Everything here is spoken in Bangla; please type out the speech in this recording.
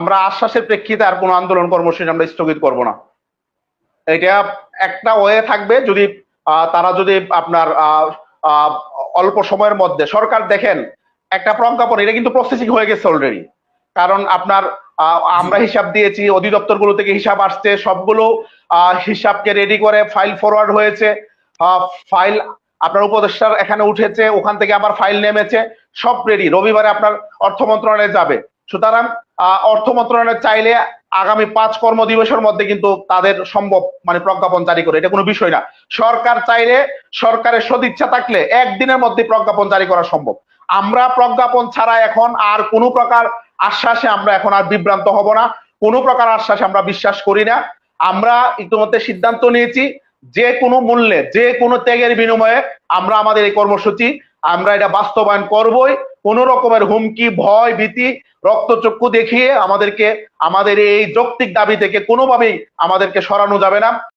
আমরা আশ্বাসের প্রেক্ষিতে আর কোনো আন্দোলন কর্মসূচি আমরা স্থগিত করব না। এটা একটা ওয়ে থাকবে যদি তারা যদি আপনার অল্প সময়ের মধ্যে, সরকার দেখেন, একটা প্রজ্ঞাপন এটা কিন্তু প্রসেসিং হয়ে গেছে অলরেডি কারণ আপনার আমরা হিসাব দিয়েছি, অধিদপ্তরগুলো থেকে হিসাব আসছে, সবগুলো হিসাবকে রেডি করে ফাইল ফরওয়ার্ড হয়েছে। ফাইল আপনার উপদেষ্টার এখানে উঠেছে, ওখান থেকে আবার ফাইল নেমেছে, সব রেডি রবিবারে আপনার অর্থ মন্ত্রণালয়ে যাবে। সুতরাং অর্থ মন্ত্রণালয় চাইলে আগামী পাঁচ কর্মদিবসের মধ্যে কিন্তু তাদের সম্ভব মানে প্রজ্ঞাপন জারি করে। এটা কোনো বিষয় না। সরকার চাইলে সরকারের সদিচ্ছা থাকলে একদিনের মধ্যে প্রজ্ঞাপন জারি করা সম্ভব। আমরা প্রজ্ঞাপন ছাড়া এখন আর কোনো প্রকার আশ্বাসে আমরা এখন আর বিভ্রান্ত হব না। কোনো প্রকার আশ্বাসে আমরা বিশ্বাস করি না। আমরা ইতিমধ্যে সিদ্ধান্ত নিয়েছি, যে কোনো মূল্যে, যে কোনো ত্যাগের বিনিময়ে আমরা আমাদের এই কর্মসূচি আমরা এটা বাস্তবায়ন করবই। কোন রকমের হুমকি, ভয়, ভীতি, রক্তচক্ষু দেখিয়ে আমাদেরকে, আমাদের এই যৌক্তিক দাবি থেকে কোনোভাবেই আমাদেরকে সরানো যাবে না।